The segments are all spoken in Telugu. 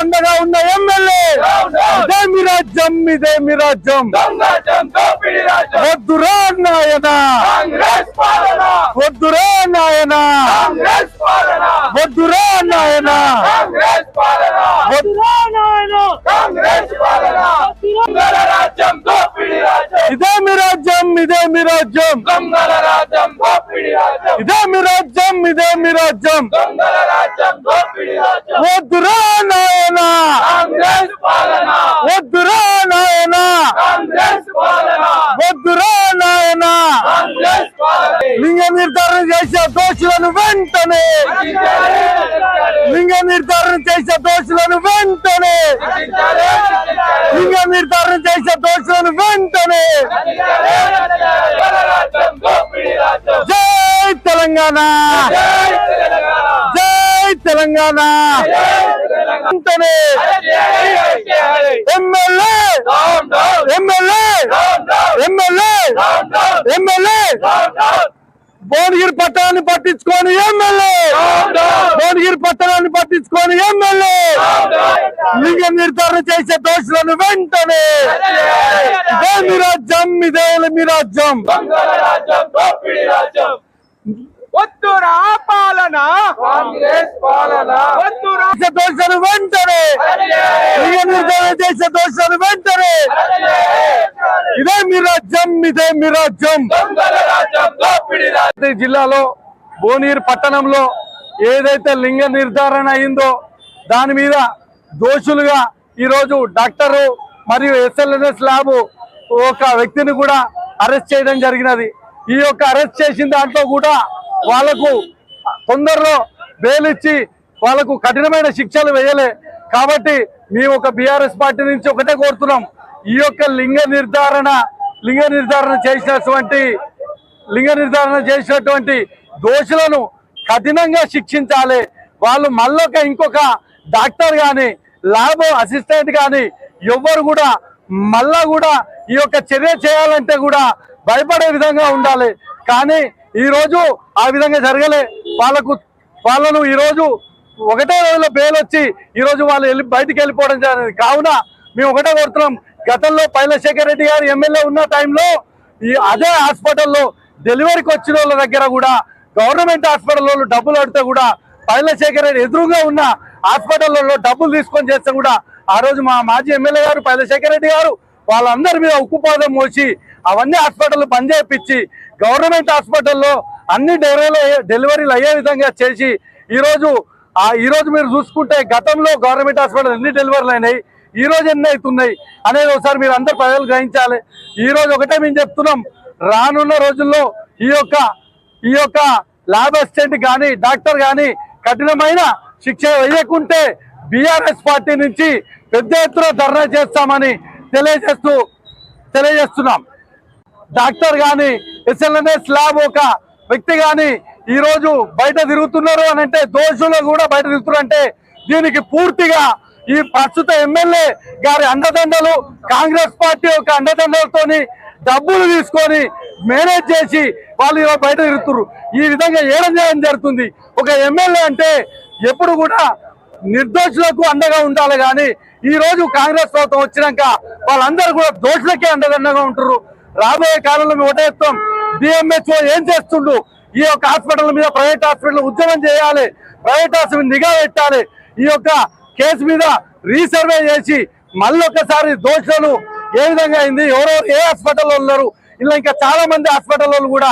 అండగా ఉన్న ఎమ్మెల్యే. ఇదే మీ రాజ్యం ఇదే మీ రాజ్యం. వద్దురా నాయన. వద్దురా నాయన. వద్దురా నాయన. వద్దురా నాయన. ఇదే మీ రాజ్యం ఇదే మీ రాజ్యం ఇదే మీ రాజ్యం ఇదే మీ రాజ్యం వద్దురా నాయన వద్దురా నాయన వద్దురా నాయన లింగ నిర్ధారణ చేసే దోషులను వెంటనే లింగ నిర్ధారణ చేసే దోషులను వెంటనే లింగ నిర్ధారణ దేశ దోషులను వెంటనే జై తెలంగాణ! జై తెలంగాణ! వెంటనే MLA! MLA! MLA! MLA! Bhuvanagiri పట్టణాన్ని పట్టించుకొని ఎమ్మెల్యే! భువనగిరి పట్టణాన్ని పట్టించుకొని ఎమ్మెల్యే! లింగ నిర్ధారణ చేసే దోషులను వెంటనే మీ రాజ్యం ఇదే మీ రాజ్యం. వద్దురా పాలన. కాంగ్రెస్ పాలన. వద్దురా చేసే దోషులను వెంటనే. చేసే దోషులను వెంటనే. ఇదే మీ రాజ్యం ఇదే మీ రాజ్యం. జిల్లాలో భువనగిరి పట్టణంలో ఏదైతే లింగ నిర్ధారణ అయిందో దాని మీద దోషులుగా ఈరోజు డాక్టరు మరియు ఎస్ఎల్ఎన్ఎస్ ల్యాబ్ ఒక వ్యక్తిని కూడా అరెస్ట్ చేయడం జరిగినది. ఈ యొక్క అరెస్ట్ చేసిన దాంట్లో కూడా వాళ్ళకు తొందరలో బెయిల్ ఇచ్చి వాళ్ళకు కఠినమైన శిక్షలు వేయలే. కాబట్టి మేము ఒక బీఆర్ఎస్ పార్టీ నుంచి ఒకటే కోరుతున్నాం. ఈ యొక్క లింగ నిర్ధారణ లింగ నిర్ధారణ చేసినటువంటి లింగ నిర్ధారణ చేసినటువంటి దోషులను కఠినంగా శిక్షించాలి. వాళ్ళు మళ్ళొక ఇంకొక డాక్టర్ కానీ ల్యాబ్ అసిస్టెంట్ కానీ ఎవ్వరు కూడా మళ్ళా కూడా ఈ యొక్క చర్య చేయాలంటే కూడా భయపడే విధంగా ఉండాలి. కానీ ఈరోజు ఆ విధంగా జరగలే. వాళ్ళకు వాళ్ళను ఈరోజు ఒకటే రోజులో బెయిల్ వచ్చి ఈరోజు వాళ్ళు వెళ్ళి బయటికి వెళ్ళిపోవడం జరిగింది. కావున మేము ఒకటే కోరుతున్నాం. గతంలో పైలశేఖర్ రెడ్డి గారు ఎమ్మెల్యే ఉన్న టైంలో ఈ అదే హాస్పిటల్లో డెలివరీకి వచ్చిన వాళ్ళ దగ్గర కూడా గవర్నమెంట్ హాస్పిటల్లో డబ్బులు అడితే కూడా పైలశేఖర్ రెడ్డి ఎదురుగా ఉన్న హాస్పిటల్లో డబ్బులు తీసుకొని చేస్తే కూడా ఆ రోజు మా మాజీ ఎమ్మెల్యే గారు పైలశేఖర్ రెడ్డి గారు వాళ్ళందరి మీద ఉక్కుపాదం మోసి అవన్నీ హాస్పిటల్ బంద్ చేయించి గవర్నమెంట్ హాస్పిటల్లో అన్ని డెలివరీలు డెలివరీలు అయ్యే విధంగా చేసి ఈరోజు ఆ మీరు చూసుకుంటే గతంలో గవర్నమెంట్ హాస్పిటల్ ఎన్ని డెలివరీలు అయినాయి ఈ రోజు ఎన్ని అవుతున్నాయి అనేది ఒకసారి మీరు అందరు ప్రజలు గ్రహించాలి. ఈ రోజు ఒకటే మేము చెప్తున్నాం రానున్న రోజుల్లో ఈ యొక్క ఈ యొక్క ల్యాబ్ అసిస్టెంట్ కానీ డాక్టర్ కానీ కఠినమైన శిక్ష వేయకుంటే బీఆర్ఎస్ పార్టీ నుంచి పెద్ద ఎత్తున ధర్నా చేస్తామని తెలియజేస్తూ తెలియజేస్తున్నాం. డాక్టర్ గాని ఎస్ఎల్ఎన్ఎస్ ల్యాబ్ ఒక వ్యక్తి గాని ఈ రోజు బయట తిరుగుతున్నారు అని అంటే దోషులు కూడా బయట తిరుగుతున్నారు అంటే దీనికి పూర్తిగా ఈ ప్రస్తుత ఎమ్మెల్యే గారి అండదండలు కాంగ్రెస్ పార్టీ యొక్క అండదండలతోని డబ్బులు తీసుకొని మేనేజ్ చేసి వాళ్ళు ఇలా బయట తిరుగుతున్నారు. ఈ విధంగా ఏడం చేయడం జరుగుతుంది. ఒక ఎమ్మెల్యే అంటే ఎప్పుడు కూడా నిర్దోషులకు అండగా ఉండాలి కానీ ఈ రోజు కాంగ్రెస్ ప్రభుత్వం వచ్చినాక వాళ్ళందరూ కూడా దోషులకే అండదండగా ఉంటారు. రాబోయే కాలంలో మేము ఓటేస్తాం డిఎంహెచ్ఓ ఏం చేస్తుండు? ఈ యొక్క హాస్పిటల్ మీద ప్రైవేట్ హాస్పిటల్ ఉద్యమం చేయాలి. ప్రైవేట్ హాస్పిటల్ నిఘా పెట్టాలి. ఈ యొక్క కేసు మీద రీసర్వే చేసి మళ్ళీ ఒకసారి దోషులను ఏ విధంగా అయింది? ఎవరెవరు ఏ హాస్పిటల్లో ఉన్నారు? ఇలా ఇంకా చాలా మంది హాస్పిటల్లో కూడా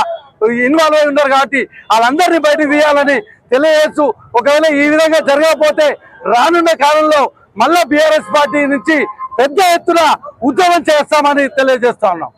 ఇన్వాల్వ్ అయి ఉన్నారు కాబట్టి వాళ్ళందరినీ బయటకు తీయాలని తెలియజేస్తూ ఒకవేళ ఈ విధంగా జరగకపోతే రానున్న కాలంలో మళ్ళా బీఆర్ఎస్ పార్టీ నుంచి పెద్ద ఎత్తున ఉద్యమం చేస్తామని తెలియజేస్తా ఉన్నాం.